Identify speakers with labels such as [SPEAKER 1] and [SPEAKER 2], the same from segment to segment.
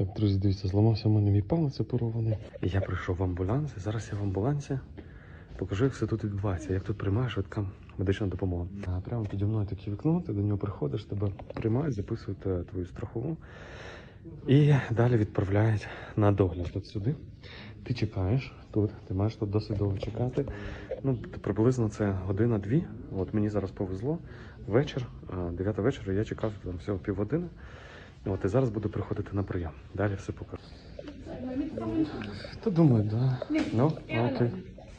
[SPEAKER 1] Так, друзі, дивіться, зламався в мене мій палець оперований. Я прийшов в амбуланс, і зараз я в амбулансі покажу, як все тут відбувається, як тут приймає швидка медична допомога. А прямо піді мною таке вікно, ти до нього приходиш, тебе приймають, записують е, твою страхову і далі відправляють на догляд от сюди. Ти чекаєш тут, ти маєш тут досить довго чекати. Ну, приблизно це година-дві. От мені зараз повезло. Вечір, 9 вечора, я чекав там всього півгодини. От і зараз буду приходити на прийом. Далі все покажу. Та думаю, да. Ну, окей.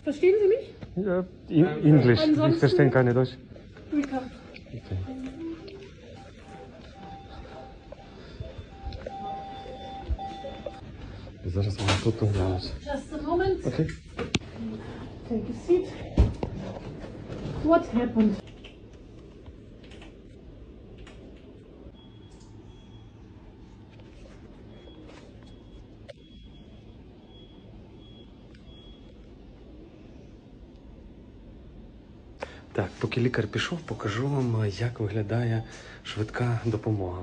[SPEAKER 2] Verstehen Sie mich?
[SPEAKER 1] Ja, in- English. Ich verstehe keine Deutsch. Okay. Зараз ми тут оглянемося.
[SPEAKER 2] Just a moment.
[SPEAKER 1] Окей.
[SPEAKER 2] Take a seat. What happened?
[SPEAKER 1] Так, поки лікар пішов, покажу вам, як виглядає швидка допомога.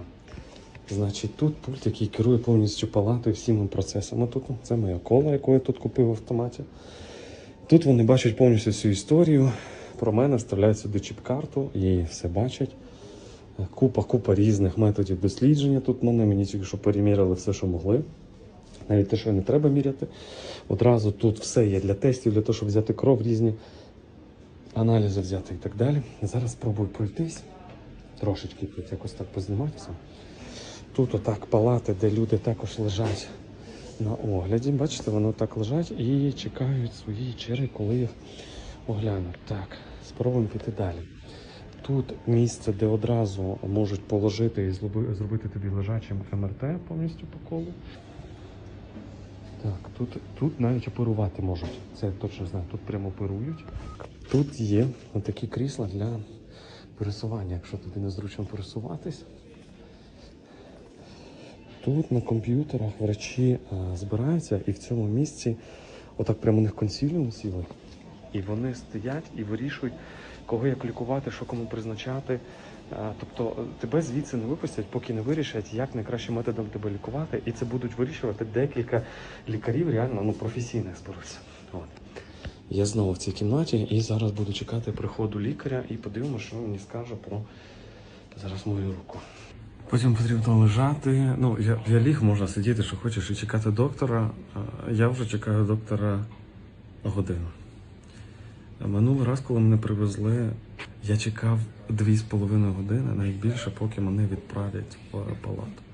[SPEAKER 1] Значить, тут пульт, який керує повністю палатою всіми процесами. Тут це моя кола, яку я тут купив в автоматі. Тут вони бачать повністю всю історію. Про мене вставляють сюди чіп-карту і все бачать. Купа, купа різних методів дослідження. Тут мене мені тільки що переміряли все, що могли. Навіть те, що не треба міряти. Одразу тут все є для тестів, для того, щоб взяти кров різні аналізи взяти і так далі. Зараз спробую пройтись. Трошечки тут якось так позніматися. Тут отак палати, де люди також лежать на огляді. Бачите, вони так лежать і чекають своєї черги, коли їх оглянуть. Так, спробуємо піти далі. Тут місце, де одразу можуть положити і зробити тобі лежачим МРТ повністю по колу. Так, тут, тут навіть оперувати можуть. Це я точно знаю. Тут прямо оперують. Тут є такі крісла для пересування, якщо тобі незручно пересуватись. Тут на комп'ютерах врачі а, збираються і в цьому місці отак прямо у них консиліум сіли. І вони стоять і вирішують, кого як лікувати, що кому призначати. А, Тобто е, тебе звідси не випустять, поки не вирішать, як найкращим методом тебе лікувати. І це будуть вирішувати декілька лікарів, реально ну, професійних зберуться. Я знову в цій кімнаті і зараз буду чекати приходу лікаря і подивимося, що він мені скаже про зараз мою руку. Потім потрібно лежати. Ну, я, я ліг, можна сидіти, що хочеш, і чекати доктора. Я вже чекаю доктора годину. Минулий раз, коли мене привезли, я чекав дві з половиною години, навіть більше, поки мене відправлять в палату.